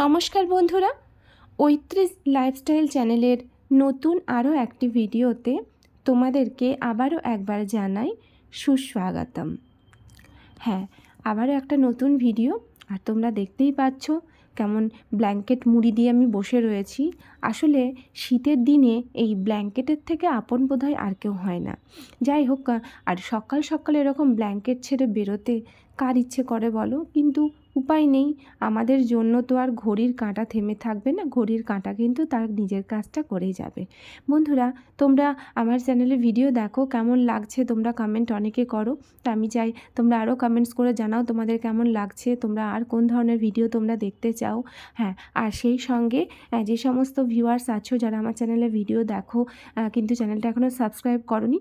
নমস্কার বন্ধুরা, ঐত্রিশ লাইফস্টাইল চ্যানেলের নতুন আরও একটি ভিডিওতে তোমাদেরকে আবারও একবার জানাই সুস্বাগতম। হ্যাঁ আবারও একটা নতুন ভিডিও, আর তোমরা দেখতেই পাচ্ছ কেমন ব্ল্যাঙ্কেট মুড়ি দিয়ে আমি বসে রয়েছি। আসলে শীতের দিনে এই ব্ল্যাঙ্কেটের থেকে আপন বোধহয় আর কেউ হয় না। যাই হোক, আর সকাল সকাল এরকম ব্ল্যাঙ্কেট ছেড়ে বেরোতে কার ইচ্ছে করে বলো? কিন্তু উপায় নেই। আমাদের জন্য তো আর ঘড়ির কাঁটা থেমে থাকবে না। ঘড়ির কাঁটা কিন্তু তার নিজের কাজটা করেই যাবে। বন্ধুরা, তোমরা আমার চ্যানেলে ভিডিও দেখো, কেমন লাগছে তোমরা কমেন্ট অনেকে করো। তা আমি চাই তোমরা আরও কমেন্টস করে জানাও তোমাদের কেমন লাগছে, তোমরা আর কোন ধরনের ভিডিও তোমরা দেখতে চাও। হ্যাঁ আর সেই সঙ্গে যে সমস্ত ভিউয়ার্স আছো যারা আমার চ্যানেলে ভিডিও দেখো কিন্তু চ্যানেলটা এখনও সাবস্ক্রাইব করনি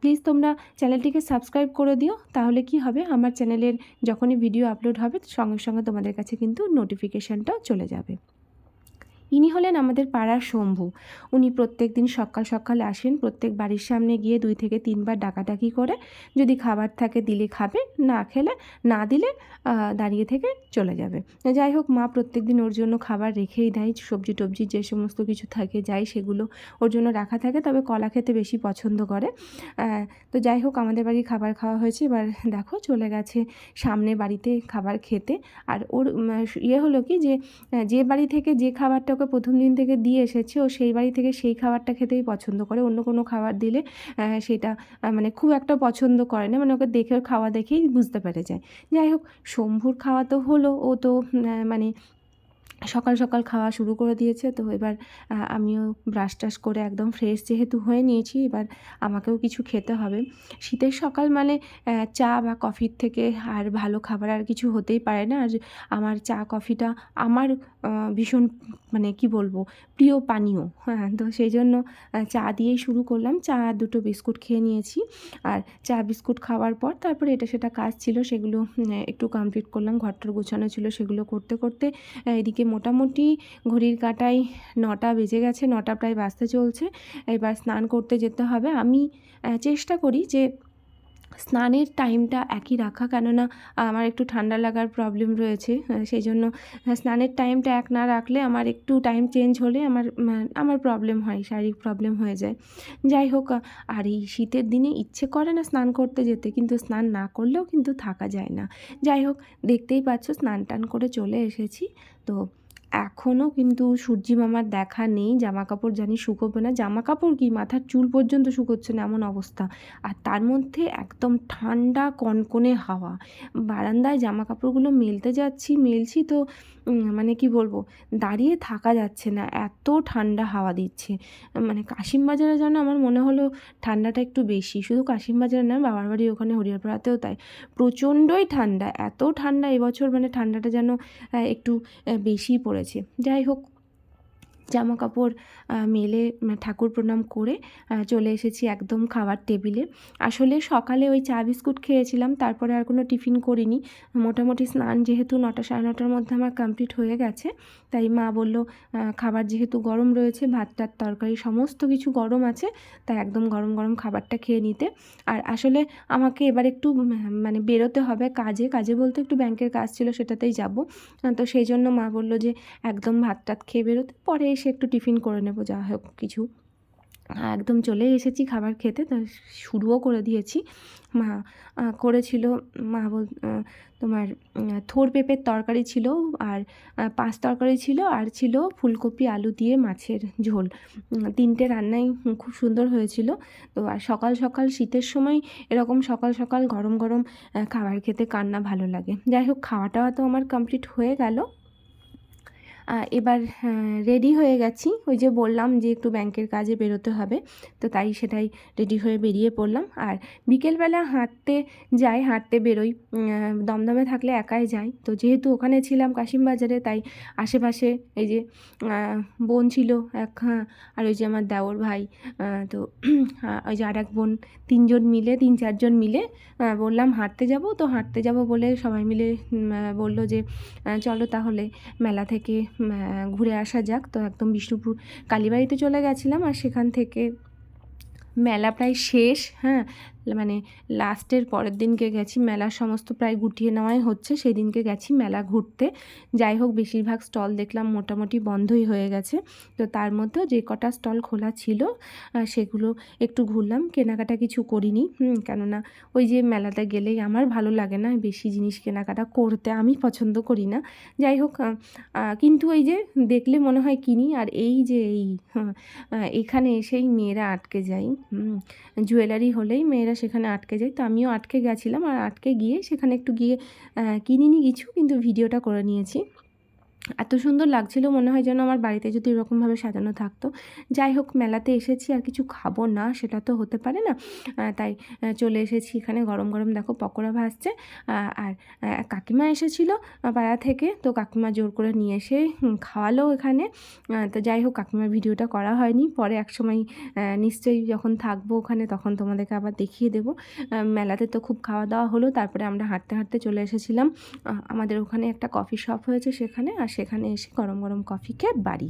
প্লিজ তোমরা চ্যানেলটিকে সাবস্ক্রাইব করে দিও। তাহলে কি হবে? আমার চ্যানেলের যখনই ভিডিও আপলোড হবে, সঙ্গে সঙ্গে সঙ্গে তোমাদের কাছে কিন্তু নোটিফিকেশানটাও চলে যাবে। ইনি হলেন আমাদের পাড়ার শম্ভু। উনি প্রত্যেক দিন সকাল সকাল আসেন, প্রত্যেক বাড়ির সামনে গিয়ে দুই থেকে তিনবার ডাকাডাকি করে, যদি খাবার থাকে দিলে খাবে, না খেলে, না দিলে দাঁড়িয়ে থেকে চলে যাবে। যাই হোক, মা প্রত্যেক দিন ওর জন্য খাবার রেখেই দেয়, সবজি টবজি যে সমস্ত কিছু থাকে যাই সেগুলো ওর জন্য রাখা থাকে, তবে কলা খেতে বেশি পছন্দ করে। তো যাই হোক, আমাদের বাড়ি খাবার খাওয়া হয়েছে, এবার দেখো চলে গেছে সামনে বাড়িতে খাবার খেতে। আর ওর ইয়ে হলো কি যে যে বাড়ি থেকে যে খাবারটা ওকে প্রথম দিন থেকে দিয়ে এসেছি। ও সেই বাড়ি থেকে সেই খাবারটা খেতেই পছন্দ করে। অন্য কোনো খাবার দিলে সেটা মানে খুব একটা পছন্দ করে না। মানে ওকে দেখে খাওয়া দেখেই বুঝতে পেরে যায়। যাই হোক, শম্ভুর খাওয়া তো হলো। ও তো মানে সকাল সকাল খাওয়া শুরু করে দিয়েছে। তো এবার আমিও ব্রাশ টাশ করে একদম ফ্রেশ যেহেতু হয়ে নিয়েছি, এবার আমাকেও কিছু খেতে হবে। শীতের সকাল মানে চা বা কফির থেকে আর ভালো খাবার আর কিছু হতেই পারে না। আর আমার চা কফিটা আমার ভীষণ মানে কি বলব, প্রিয় পানীয় হ্যাঁ তো সেই জন্য চা দিয়েই শুরু করলাম। চা আর দুটো বিস্কুট খেয়ে নিয়েছি। আর চা, বিস্কুট খাওয়ার পর তারপরে এটা সেটা কাজ ছিল, সেগুলো একটু কমপ্লিট করলাম। ঘরটর গোছানো ছিল, সেগুলো করতে করতে এদিকে মোটামুটি ঘড়ির কাঁটায় নটা বেজে গেছে, নটা প্রায় বাজতে চলছে। এবার স্নান করতে যেতে হবে। আমি চেষ্টা করি যে স্নানের টাইমটা একই রাখা। কেননা আমার একটু ঠান্ডা লাগার প্রবলেম রয়েছে সেই জন্য স্নানের টাইমটা এক না রাখলে আমার একটু টাইম চেঞ্জ হলে আমার আমার প্রবলেম হয়, শারীরিক প্রবলেম হয়ে যায়। যাই হোক, আর এই শীতের দিনে ইচ্ছে করে না স্নান করতে যেতে, কিন্তু স্নান না করলেও কিন্তু থাকা যায় না। যাই হোক, দেখতেই পাচ্ছ, স্নান টান করে চলে এসেছি। তো এখনও কিন্তু সূর্যি মামার দেখা নেই জামা কাপড় জানি শুকোবে না। জামা কাপড় কি? মাথার চুল পর্যন্ত শুকোচ্ছে না এমন অবস্থা। আর তার মধ্যে একদম ঠান্ডা কনকনে হাওয়া। বারান্দায় জামা কাপড়গুলো মেলতে যাচ্ছি মেলছি তো মানে কি বলব দাঁড়িয়ে থাকা যাচ্ছে না। এত ঠান্ডা হাওয়া দিচ্ছে। মানে কাশিমবাজারে যেন আমার মনে হলো ঠান্ডাটা একটু বেশি। শুধু কাশিমবাজারে না বাবার বাড়ি ওখানে হরিয়ারপাড়াতেও তাই। প্রচণ্ডই ঠান্ডা এত ঠান্ডা এবছর মানে ঠান্ডাটা যেন একটু আহ, বেশিই পড়েছে যাই হোক জামা কাপড় মেলে ঠাকুর প্রণাম করে চলে এসেছি একদম খাবার টেবিলে। আসলে সকালে ওই চা বিস্কুট খেয়েছিলাম, তারপরে আর কোনো টিফিন করিনি। মোটামুটি স্নান যেহেতু নটা, সাড়ে নটার মধ্যে আমার কমপ্লিট হয়ে গেছে। তাই মা বলল খাবার যেহেতু গরম রয়েছে ভাত টাত তরকারি সমস্ত কিছু গরম আছে, তাই একদম গরম গরম খাবারটা খেয়ে নিতে। আর আসলে আমাকে এবার একটু মানে বেরোতে হবে কাজে। কাজে বলতে একটু ব্যাংকের কাজ ছিল, সেটাতেই যাব। তো সেই জন্য মা বলল যে, একদম ভাত টাত খেয়ে বেরোতে। পরে এসে একটু টিফিন করে নেব, যা হোক কিছু। একদম চলে এসেছি খাবার খেতে, তো শুরুও করে দিয়েছি। মা করেছিল, মা বল তোমার থোর পেঁপের তরকারি ছিল আর পাঁচ তরকারি ছিল আর ছিল ফুলকপি, আলু দিয়ে মাছের ঝোল। তিনটে রান্নাই খুব সুন্দর হয়েছিল। তো আর সকাল সকাল শীতের সময় এরকম সকাল সকাল গরম গরম খাবার খেতে কান্না ভালো লাগে। যাই হোক খাওয়া টাওয়া তো আমার কমপ্লিট হয়ে গেল। এবার রেডি হয়ে গেছি। ওই যে বললাম যে একটু ব্যাংকের কাজে বেরোতে হবে তো তাই সেটাই রেডি হয়ে বেরিয়ে পড়লাম। আর বিকেলবেলা হাঁটতে যাই হাঁটতে বেরোই। দমদমে থাকলে একাই যাই। তো যেহেতু ওখানে ছিলাম কাশিমবাজারে তাই আশেপাশে এই যে বোন ছিল এক হ্যাঁ, আর ওই যে আমার দেওর ভাই তো ওই যে আর এক বোন তিনজন মিলে তিন চারজন মিলে বললাম হাঁটতে যাব তো হাঁটতে যাব বলে সবাই মিলে বলল যে চলো তাহলে মেলা থেকে ঘুরে আসা যাক। তো একদম বিষ্ণুপুর কালীবাড়িতে চলে গেছিলাম আর সেখান থেকে মেলা প্রায় শেষ হ্যাঁ? মানে লাস্টের পরের দিনকে গেছি মেলার সমস্ত প্রায় গুটিয়ে নেওয়াই হচ্ছে সেই দিনকে গেছি মেলা ঘুরতে। যাই হোক বেশিরভাগ স্টল দেখলাম মোটামুটি বন্ধই হয়ে গেছে। তো তার মধ্যেও যে কটা স্টল খোলা ছিল সেগুলো একটু ঘুরলাম কেনাকাটা কিছু করিনি কেননা ওই যে মেলাতে গেলেই আমার ভালো লাগে না বেশি জিনিস কেনাকাটা করতে আমি পছন্দ করি না। যাই হোক কিন্তু এই যে দেখলে মনে হয় কিনি আর এই যে এই হ্যাঁ, এখানে এসেই মেয়েরা আটকে হুম, জুয়েলারি হলেই মেয়েরা সেখানে আটকে যাই। তো আমিও আটকে গেছিলাম আর আটকে গিয়ে সেখানে একটু গিয়ে কিনিনি কিছু, কিন্তু ভিডিওটা করে নিয়েছি। এত সুন্দর লাগছিল মনে হয় যেন আমার বাড়িতে যদি এরকমভাবে সাজানো থাকতো। যাই হোক মেলাতে এসেছি আর কিছু খাব না সেটা তো হতে পারে না। তাই চলে এসেছি এখানে গরম গরম দেখো পকোড়া আহ, আর কাকিমা এসেছিল পাড়া থেকে তো কাকিমা জোর করে নিয়ে এসে খাওয়ালো এখানে তো যাই হোক কাকিমার ভিডিওটা করা হয়নি। পরে এক সময় নিশ্চয়ই যখন থাকব ওখানে তখন তোমাদেরকে আবার দেখিয়ে দেবো। মেলাতে তো খুব খাওয়া দাওয়া হলো তারপরে আমরা হাঁটতে হাঁটতে চলে এসেছিলাম। আমাদের ওখানে একটা কফি শপ হয়েছে সেখানে আর সেখানে এসে গরম গরম কফি খেয়ে বাড়ি।